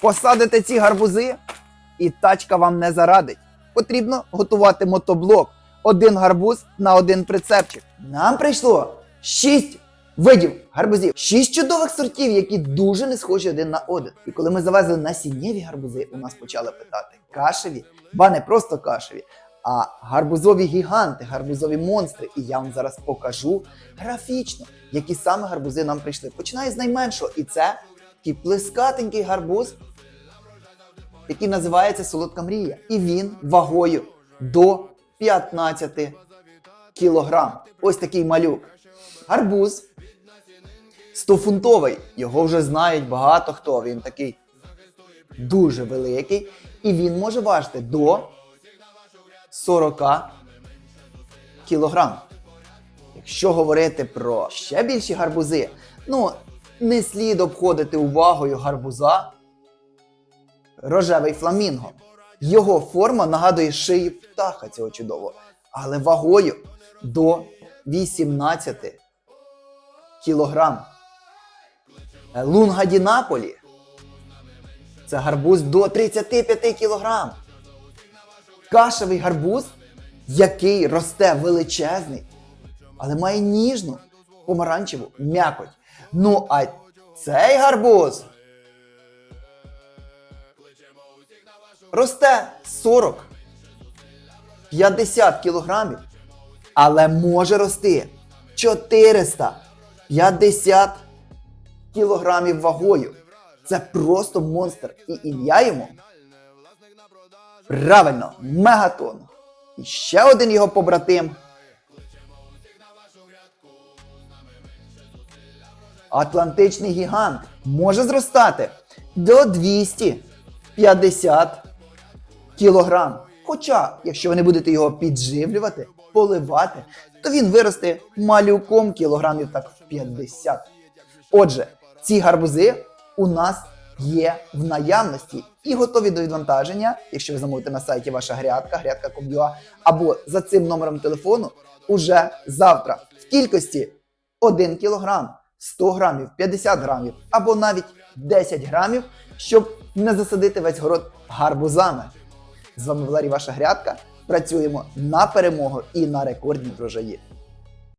Посадите ці гарбузи, і тачка вам не зарадить. Потрібно готувати мотоблок. Один гарбуз на один прицепчик. Нам прийшло 6 видів гарбузів, 6 чудових сортів, які дуже не схожі один на один. І коли ми завезли насіннєві гарбузи, у нас почали питати кашеві, ба не просто кашеві, а гарбузові гіганти, гарбузові монстри. І я вам зараз покажу графічно, які саме гарбузи нам прийшли. Починаю з найменшого, і це такий плескатенький гарбуз, який називається Солодка мрія. І він вагою до 15 кілограм. Ось такий малюк. Гарбуз 100-фунтовий. Його вже знають багато хто. Він такий дуже великий. І він може важити до 40 кілограм. Якщо говорити про ще більші гарбузи, ну не слід обходити увагою гарбуза рожевий фламінго. Його форма нагадує шию птаха цього чудового, але вагою до 18 кілограм. Е, Лунга Ді Наполі це гарбуз до 35 кілограм. Кашевий гарбуз, який росте величезний, але має ніжну помаранчеву м'якоть. Ну а цей гарбуз росте 40 50 кілограмів, але може рости 450 кілограмів вагою. Це просто монстр. І ім'я йому правильно, мегатон. І ще один його побратим. Атлантичний гігант може зростати до 250 кілограм. Хоча, якщо ви не будете його підживлювати, поливати, то він виросте малюком кілограмів так в 50. Отже, ці гарбузи у нас є в наявності і готові до відвантаження, якщо ви замовите на сайті ваша грядка, грядка.com.ua, або за цим номером телефону уже завтра в кількості 1 кілограм, 100 грамів, 50 грамів або навіть 10 грамів, щоб не засадити весь город гарбузами. З вами Валерій Ваша Грядка. Працюємо на перемогу і на рекордні врожаї.